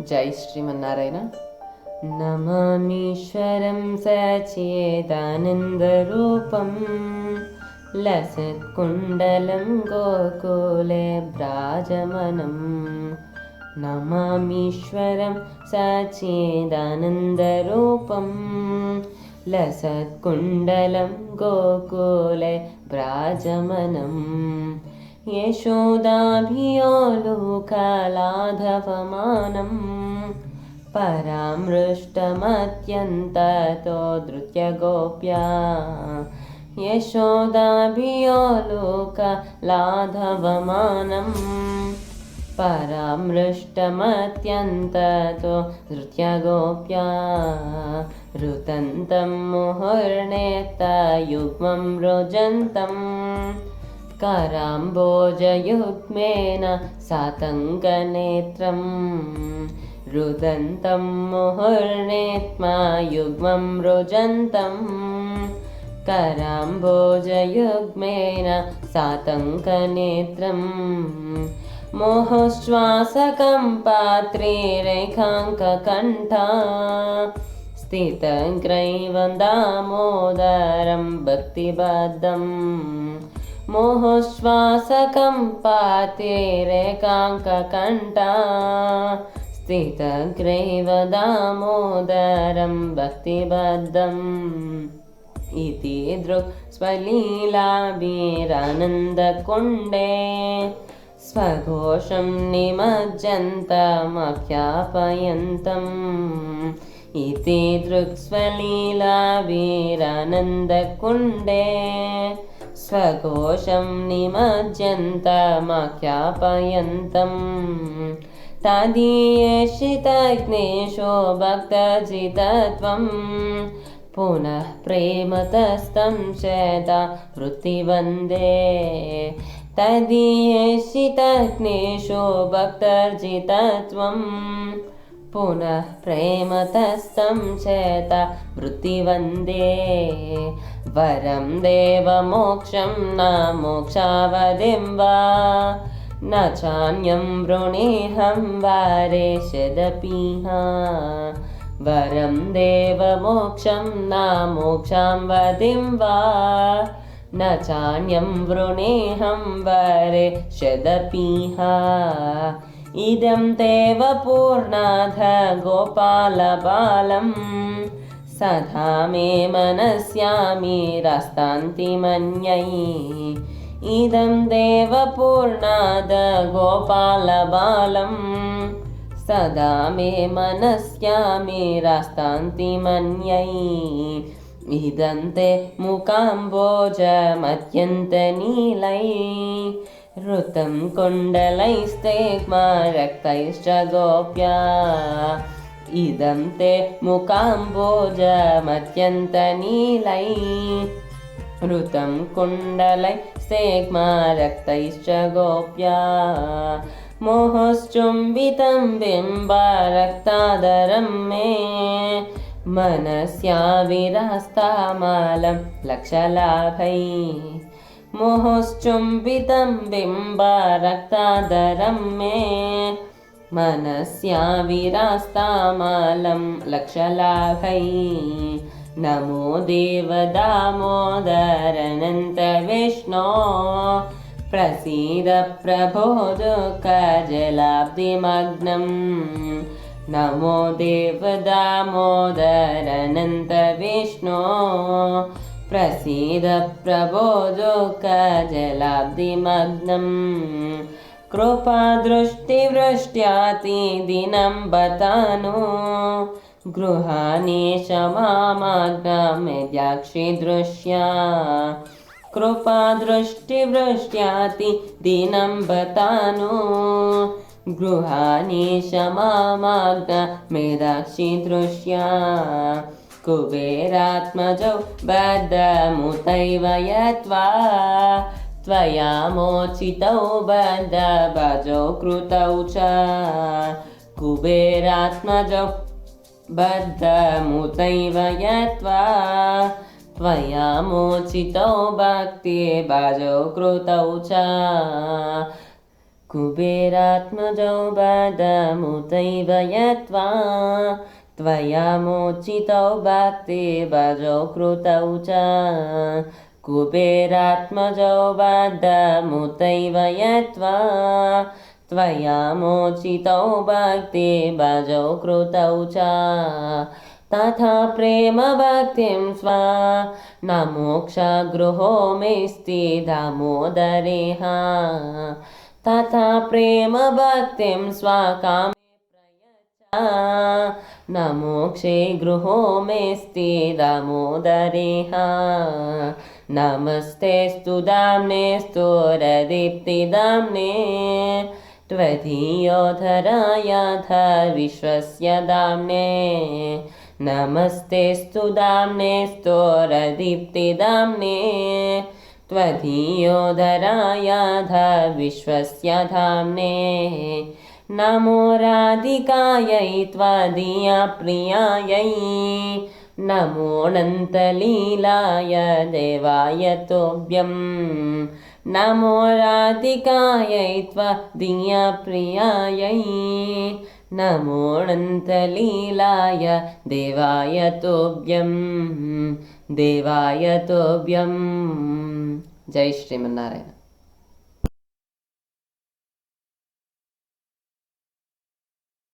జై శ్రీమన్నారాయణ. నమామీశ్వరం సచేదానందరూపం లసత్కుండలం గోకులే భ్రాజమనం నమామీశ్వరం సచేదానందరూపం లసత్కుండలం గోకులే భ్రాజమనం भ्राजमनम् यशोदाभियोलुकलाधवमानं परामृष्टमत्यन्ततो धृत्यगोप्या यशोदाभियोलुकलाधवमानं परामृष्टमत्यन्ततो धृत्यगोप्या ऋतन्तं मुहुर्णेतयुग्मं रुजन्तम् कराम्बोजयुग्मेन सातङ्कनेत्रं रुदन्तं मुहुर्णेत्मा युग्मं रुजन्तं। कराम्बोजयुग्मेन सातङ्कनेत्रं मोहश्वासकं पात्रे रेखाङ्ककण्ठा स्थितग्रैवन्दामोदरं भक्तिबद्धम् मोहश्वासकं पातिरेकाङ्ककण्ठा स्थितग्रैव दामोदरं भक्तिबद्धम्। इति दृक्स्वलीलाभिरानन्दकुण्डे स्वघोषं निमज्जन्तमख्यापयन्तम्। इति दृक्स्वलीलाभिरानन्दकुण्डे स्वघोषं निमज्जन्तमख्यापयन्तम् तदीयशितग्नेशो भक्तजितत्वं। पुनः प्रेमतस्तं चेदा वृत्तिवन्दे। तदीयशितग्नेशो भक्तर्जितत्वं पुनः प्रेमतस्तं चेता वृत्तिवन्दे वरं देवमोक्षं न मोक्षावधिं वा। न चान्यं वृणेऽहं वारेशदपीहा वरं देवमोक्षं न मोक्षां वधिं वा। न चान्यं वृणेऽहं वरे शदपीहा इदं देव पूर्णाध गोपालबालम् सदा मे मनस्यामिरस्तान्तिमन्यै इदं देवपूर्णाद गोपालबालं सदा मे मनस्यामिरस्तान्तिमन्यै इदं ते मुकाम्बोजमत्यन्तनीलै ऋतं कुण्डलैस्तेग्मा रक्तैश्च गोप्या। इदं ते मुकाम्बोजमत्यन्तनीलै ऋतं कुण्डलै सेग्मा रक्तैश्च गोप्या। मोहश्चुम्बितं बिम्बरक्तादरं मे। मनस्या विरास्तामालं लक्षलाभै मोहश्चुम्बितं बिम्बरक्तादरं मे। मनस्या विरास्तामालं लक्षलाभै नमो देवदामोदरनन्तविष्णो। प्रसीद प्रभो दुःखजलाब्धिमग्नम् नमो देवदामोदरनन्तविष्णो प्रसीद प्रभो दुःखजलाब्धिमग्नम् कृपादृष्टिवृष्ट्यातिदिनं बतानु। गृहाणि क्षमामाग्नमेद्याक्षिदृश्या। कृपादृष्टिवृष्ट्याति दिनं बतानु। गृहाणि क्षमामाग्नमेदाक्षिदृश्या कुबेरात्मजौ बद्धमुतैव यत्वा त्वया मोचितौ बद्धभजौ कृतौ च कुबेरात्मजौ बद्धमुतैव यत्वा त्वया मोचितौ भक्ति भजौ कृतौ च कुबेरात्मजौ बदमुतैव यत्वा त्वया मोचितौ भक्ति भजौ कृतौ च। कुबेरात्मजौ बदमुतैव यत्वा त्वया मोचितौ भक्ति भजौ कृतौ च। तथा प्रेमभक्तिं स्व। न मोक्षगृहो मेस्ति दामोदरेह। तथा प्रेमभक्तिं स्वकामे न मोक्षे गृहो मेस्ति दामोदरेह नमस्तेस्तु दाम्ने स्तोरदीप्तिदाम्ने त्वदीयोधरायाथ विश्वस्य दाम्ने। नमस्तेस्तु दाम्ने स्तोरदीप्तिदाम्ने त्वदीयोधरायाध विश्वस्य धाम्ने नमो राधिकायै त्वदीया प्रियायै नमोऽनन्तलीलाय देवाय तोभ्यं नमो राधिकायै त्वदीया प्रियायै नमोऽनन्तलीलाय देवाय तोभ्यं देवाय तोभ्यं जय श्रीमन्नारायण